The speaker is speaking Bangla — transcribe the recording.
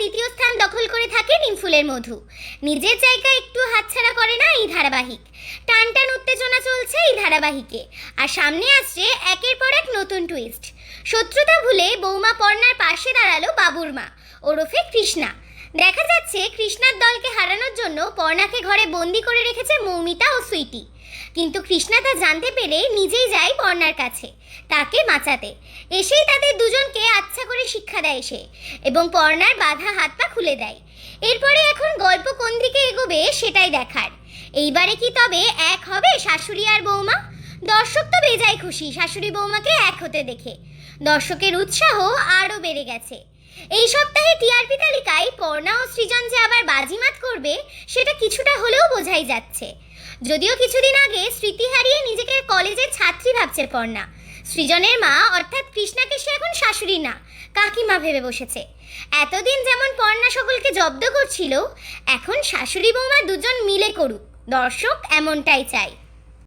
দ্বিতীয় স্থান দখল করে থাকে নিমফুলের মধু। নিজের জায়গা একটু হাতছাড়া করে না এই ধারাবাহিক। টান টান উত্তেজনা চলছে এই ধারাবাহিকে। আর সামনে আসছে একের পর এক নতুন টুইস্ট শত্রুতা ভুলে বৌমা পর্ণার পাশে দাঁড়াল বাবুর মা, ওরফে কৃষ্ণা। দেখা যাচ্ছে কৃষ্ণার দলকে হারানোর জন্য পর্ণাকে ঘরে বন্দি করে রেখেছে মৌমিতা ও সুইটি। কিন্তু কৃষ্ণা তা জানতে পেরে নিজেই যায় পর্ণার কাছে, তাকে বাঁচাতে। এসেই তাদের দুজনকে আচ্ছা করে শিক্ষা দেয় সে এবং পর্ণার বাধা হাত পা খুলে দেয়। এরপরে এখন গল্প কোন দিকে এগোবে সেটাই দেখার। এইবারে কি তবে এক হবে শাশুড়ি আর বৌমা? দর্শক তো বেজায় খুশি, শাশুড়ি বৌমাকে এক হতে দেখে। দর্শকের উৎসাহ আরও বেড়ে গেছে। এই সপ্তাহে টিআরপি তালিকায় পর্ণা ও সৃজন যে আবার বাজিমাত করবে, সেটা কিছুটা হলেও বোঝাই যাচ্ছে। যদিও কিছুদিন আগে স্মৃতি হারিয়ে নিজেকে কলেজের ছাত্রী ভাবছে পর্ণা। সৃজনের মা, অর্থাৎ কৃষ্ণাকে সে এখন শাশুড়ি না, কাকিমা ভেবে বসেছে। এতদিন যেমন পর্ণা সকলকে জব্দ করছিল, এখন শাশুড়ি বৌমা দুজন মিলে করুক, দর্শক এমনটাই চাই